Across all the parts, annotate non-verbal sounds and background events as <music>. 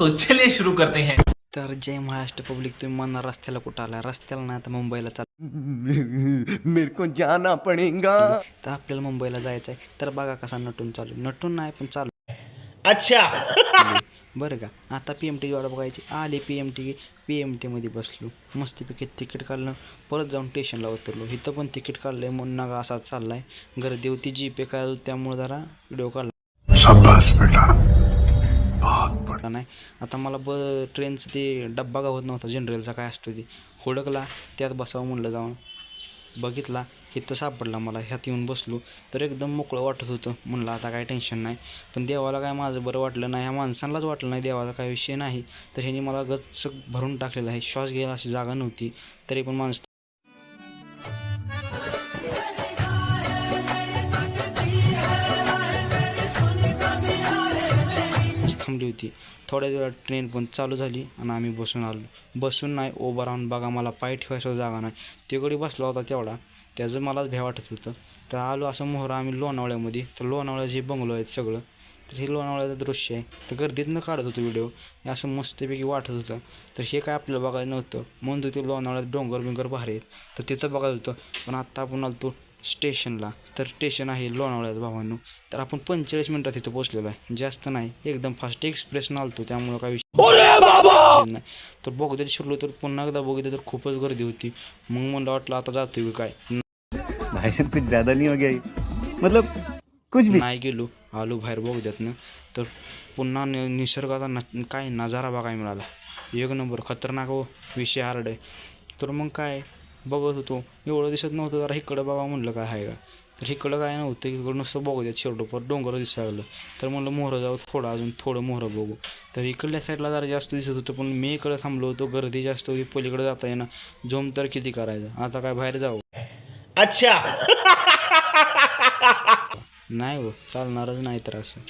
तो चलिए शुरू करते हैं। तर जय महाराष्ट्र पब्लिक तुम्ही म्हणणार रस्त्याला कुठं आला रस्त्याला नाही आता मुंबईला चाल मेरे को जाना पड़ेगा। तर आपल्याला मुंबईला जायचं आहे तर बघा कसा नटून चालू. नटून नाही पण चालू अच्छा! बरं का? आता पी एम टी वाट बघायची. आले P M T P M टीमध्ये बसलो. मस्तपैकी तिकीट काढलं. परत जाऊन स्टेशनला उतरलो. इथं पण तिकीट काढलं आहे म्हणून नका असा चालला आहे गर्दी होती जी पे काय त्यामुळे जरा व्हिडिओ काढला. नाही. आता मला ब ट्रेनचं ते डब्बा गावत नव्हता जनरलचा काय असतो ते. हुडकला त्यात बसावं म्हणलं जाऊन. बघितला इथं सापडला मला ह्यात येऊन बसलो. तर एकदम मोकळं वाटत होतं. म्हणलं आता काय टेन्शन नाही. पण देवाला काय माझं बरं वाटलं नाही ह्या माणसांनाच वाटलं नाही देवाचा काय विषय नाही. तर ह्याने मला गच्च भरून टाकलेलं आहे. श्वास घ्यायला अशी जागा नव्हती. तरी पण माणसं थांबली होती. थोड्या वेळात ट्रेन पण चालू झाली आणि आम्ही बसून आलो. बसून नाही उभं राहून बघा मला पाय ठेवायचा जागा नाही. तिकडे बसला होता तेवढा. त्याचं मलाच भ्या वाटत होतं. तर आलो असं मोहरा आम्ही लोणावळ्यामध्ये. तर लोणावळ्या जे बंगलो आहेत सगळं तर हे लोणावळ्याचं दृश्य आहे. तर गर्दीतनं काढत होतो व्हिडिओ हे असं मस्तपैकी वाटत होतं. तर हे काय आपल्याला बघायला नव्हतं. म्हणून ते लोणावळ्यात डोंगर बिंगर भारी आहेत. तर तिथं बघायला होतं. पण आत्ता आपण आलो तो स्टेशनला. तर स्टेशन आहे लोणावळ्यात भावांनो. तर आपण पंचेचाळीस मिनटात तिथं पोहोचलेलो आहे. जास्त नाही एकदम फास्ट एक्सप्रेसनं आलतो त्यामुळं काय विषय नाही. तर बघितलं शिरलो तर पुन्हा एकदा बघितलं तर खूपच गर्दी होती. मग म्हणलं वाटलं आता जातोय काय. साहब कुछ ज्यादा नहीं हो गया? मतलब कुछ भी. नाही गेलो आलो बाहेर बघू तर पुन्हा निसर्गाचा न काय नजारा बघायला मिळाला. एक नंबर खतरनाक हो विषय हार्ड आहे. तर मग काय? बघत होतो. एवढं दिसत नव्हतं जरा इकडं बघा म्हणलं काय आहे का? तर इकडं काय नव्हतं इकडं नुसतं बघू द्या शेवटोपर डोंगर दिसायला लागलं. तर म्हणलं मोहरं जाऊ थोडं अजून थोडं मोहरं बघू. तर इकडल्या साईडला जरा जास्त दिसत होतं पण मी इकडं थांबलो होतो गर्दी जास्त होती पलीकडे जाता येईना. जोम तर किती करायचं? आता काय बाहेर जाऊ? अच्छा. <laughs> नाही हो चालणारच नाही तर असं.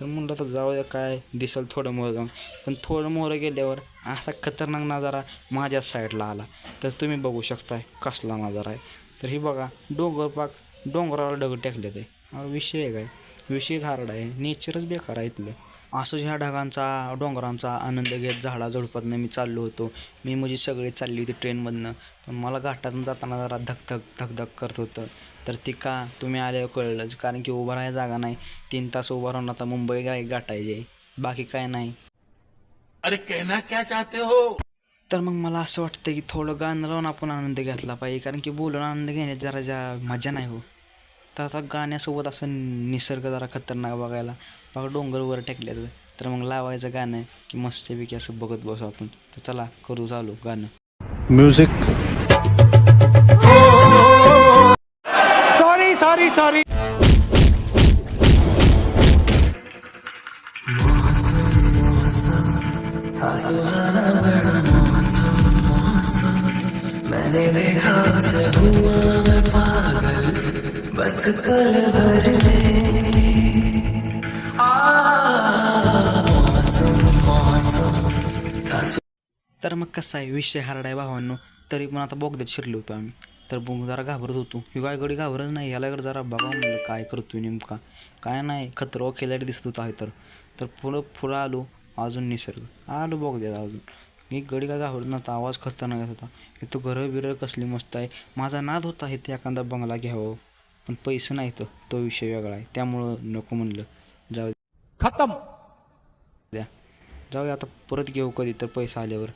तर म्हणलं तर जाऊ द्या काय दिसेल थोडं मोहरं जाऊन पण थोडं मोहरं गेल्यावर असा खतरनाक नजारा माझ्याच साईडला आला. तर तुम्ही बघू शकताय कसला नजारा आहे. तर ही बघा डोंगर पाक डोंगरावर दगड टाकले ते हा विषय आहे काय? विषय हार्ड आहे. नेचरच बेकार आहे इथलं. असं ह्या ढगांचा डोंगरांचा आनंद घेत झाडा झुडपातनं मी चाललो होतो. मी म्हणजे सगळे चालली होती ट्रेनमधनं पण मला घाटातून जाताना जरा धकधक धकधक करत होतं. तर ती का तुम्ही आल्यावर कळलंच कारण की उभं राहायला जागा नाही. तीन तास उभं राहून आता मुंबई गाय गाठायचे बाकी काय नाही. अरे कहना क्या चाहते हो? तर मग मला असं वाटतं की थोडं गाणं लावून आपण आनंद घेतला पाहिजे. कारण की बोलून आनंद घेण्यात जरा जा मजा नाही हो. तर आता गाण्यासोबत असं निसर्ग जरा खतरनाक बघायला. बघा डोंगर वर टेकले तर मग लावायचं गाणं की मस्तपैकी असं बघत बसू आपण. तर चला करू चालू गाणं. Music sorry sorry. मैंने देखा उसे हुआ मैं पागल बस पल भर ले तर मग कसा आहे विषय हरडाय भावांनो? तरी पण आता बोगद्यात शिरलो होतो आम्ही. तर बघ जरा घाबरत होतो. ही काय गडी घाबरत नाही याला इकडे जरा बघा म्हणलं काय करतोय नेमका? काय नाही खतरो खेळायला दिसत होता आहे तर. तर पुढं पुढं आलो अजून निसर्ग. आलो बोगद्यात अजून. ही गडी काय घाबरत नव्हता आवाज खतरनाक होता. इथं घरं बिरं कसली मस्त आहे. माझा नाद होता इथे एखादा बंगला घ्यावं. पण पैसे नाही तर तो विषय वेगळा आहे. त्यामुळं नको म्हणलं. जाऊ खत्म! द्या. जाऊया आता परत घेऊ कधी तर पैसा आल्यावर.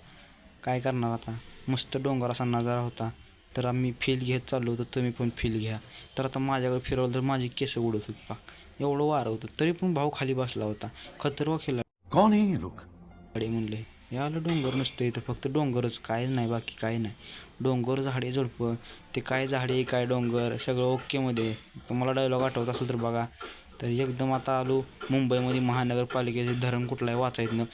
काय करणार आता? मस्त डोंगर असा नजारा होता. तर आम्ही फील घेत चाललो होतो तुम्ही पण फील घ्या. तर आता माझ्याकडे फिरवलं तर माझी केस उडत होती पाक एवढं वारं होतं तरी पण भाऊ खाली बसला होता. खतरवा खेळला. कौन है ये लोग गाडी म्हणले आलं डोंगर नसतं इथं फक्त डोंगरच काय नाही बाकी काय नाही. डोंगर झाडे झुडपं ते काय झाडे काय डोंगर सगळं ओकेमध्ये तुम्हाला डायलॉग आठवत असेल तर बघा. तर एकदम आता आलो मुंबईमध्ये महानगरपालिकेचे धरण कुठलं आहे वाचायचं.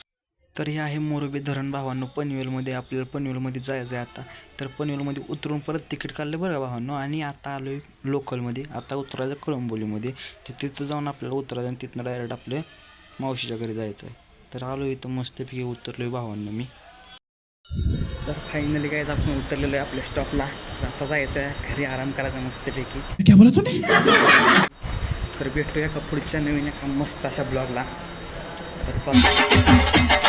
तर हे आहे मोरबी धरण भावांनो. पनवेलमध्ये आपल्याला पनवेलमध्ये जायचं आहे आता. तर पनवेलमध्ये उतरून परत तिकीट काढलं बरं का भावांनो? आणि आता आलो आहे लोकलमध्ये. आता उतरायचं कळंबोलीमध्ये. तर तिथं जाऊन आपल्याला उतरायचं आणि तिथनं डायरेक्ट आपल्या मावशीच्या घरी जायचं आहे. तर आलो इथं मस्तपैकी उतरलो आहे भावांनो मी. तर फायनली काय आपण उतरलेलो आहे आपल्या स्टॉपला तर आता जायचं आहे. घरी आराम करायचा मस्तपैकी. तर भेटूया का पुढच्या नवीन एका मस्त अशा ब्लॉगला तर चालतं